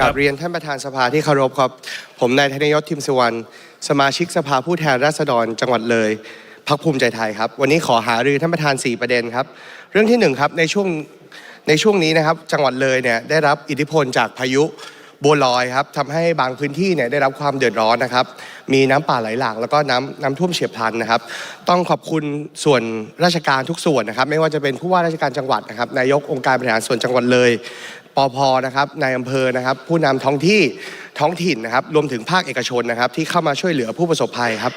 กับเรียนท่านประธานสภาที่เคารพครับ ผมนายธนยศทิมสุวรรณสมาชิกสภาผู้แทนราษฎรจังหวัดเลยพักภูมิใจไทยครับ วันนี้ขอหารือท่านประธาน 4 ประเด็นครับ เรื่องที่หนึ่งครับในช่วงในช่วงนี้นะครับจังหวัดเลยเนี่ยได้รับอิทธิพลจากพายุบัวลอยครับทำให้บางพื้นที่เนี่ยได้รับความเดือดร้อนนะครับ มีน้ำป่าไหลหลากแล้วก็น้ำน้ำท่วมเฉียบพลันนะครับ ต้องขอบคุณส่วนราชการทุกส่วนนะครับ ไม่ว่าจะเป็นผู้ว่าราชการจังหวัดนะครับ นายกองค์การบริหารส่วนจังหวัดเลย ปพนะครับนายอำเภอนะครับผู้นำท้องที่ท้องถิ่นนะครับรวมถึงภาคเอกชนนะครับที่เข้ามาช่วยเหลือผู้ประสบภัยครับ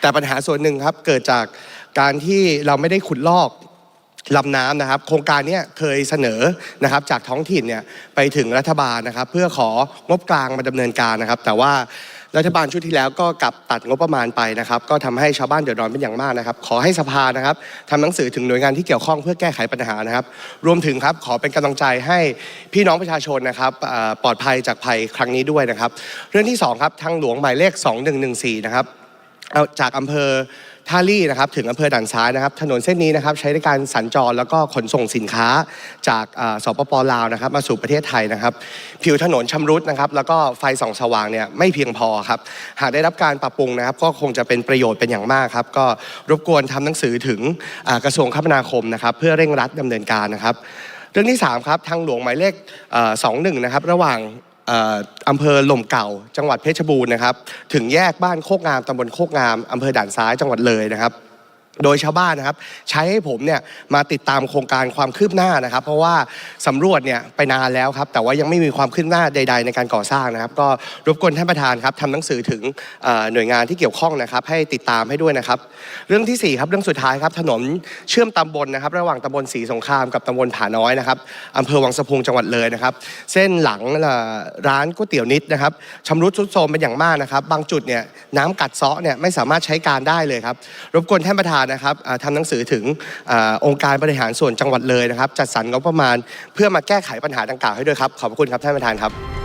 แต่ปัญหาส่วนหนึ่งครับเกิดจากการที่เราไม่ได้ขุดลอก ลำน้ำนะครับ โครงการนี้เคยเสนอนะครับจากท้องถิ่นเนี่ยไปถึงรัฐบาลนะครับ เพื่อของบกลางมาดำเนินการนะครับ แต่ว่ารัฐบาลชุดที่แล้วก็กลับตัดงบประมาณไปนะครับ ก็ทำให้ชาวบ้านเดือดร้อนเป็นอย่างมากนะครับ ขอให้สภานะครับทำหนังสือถึงหน่วยงานที่เกี่ยวข้องเพื่อแก้ไขปัญหานะครับ รวมถึงครับขอเป็นกำลังใจให้พี่น้องประชาชนนะครับปลอดภัยจากภัยครั้งนี้ด้วยนะครับ เรื่องที่สองครับทางหลวงหมายเลข 2114 นะครับจากอำเภอ ท่าลี่นะครับถึงอำเภอด่านซ้ายนะครับถนนเส้นนี้นะครับใช้ในการสัญจรแล้วก็ขนส่งสินค้าจากสปปลาวนะครับมาสู่ประเทศไทยนะครับผิวถนนชำรุดนะครับแล้วก็ไฟส่องสว่างเนี่ยไม่เพียงพอครับหากได้รับการปรับปรุงนะครับก็คงจะเป็นประโยชน์เป็นอย่างมากครับก็รบกวนทำหนังสือถึงกระทรวงคมนาคมนะครับเพื่อเร่งรัดดำเนินการนะครับ เรื่องที่สามครับทางหลวงหมายเลขสองหนึ่งนะครับระหว่าง อำเภอหล่มเก่า จังหวัดเพชรบูรณ์นะครับ ถึงแยกบ้านโคกงามตำบลโคกงามอำเภอด่านซ้ายจังหวัดเลยนะครับ โดยชาวบ้านนะครับ ใช้ให้ผมเนี่ยมาติดตามโครงการความคืบหน้านะครับ เพราะว่าสำรวจเนี่ยไปนานแล้วครับ แต่ว่ายังไม่มีความคืบหน้าใด ๆ ในการก่อสร้างนะครับ ก็รบกวนท่านประธานครับทำหนังสือถึงเอ่อหน่วยงานที่เกี่ยวข้องนะครับ ให้ติดตามให้ด้วยนะครับ เรื่องที่สี่ครับเรื่องสุดท้ายครับถนนเชื่อมตำบลนะครับ ระหว่างตำบลศรีสงครามกับตำบลผาน้อยนะครับอำเภอวังสะพุงจังหวัดเลยนะครับเส้นหลังเอ่อร้านก๋วยเตี๋ยวนิดนะครับชำรุดทรุดโทรมเป็นอย่างมากนะครับ บางจุดเนี่ยน้ำกัดเซาะเนี่ยไม่สามารถใช้การได้เลยครับรบกวนท่านประธานนะครับทำหนังสือถึงอองค์การบริหารส่วนจังหวัดเลยนะครับ จัดสรรงบประมาณ เพื่อมาแก้ไขปัญหาดังกล่าวให้ด้วยครับ ขอบพระคุณครับท่านประธานครับ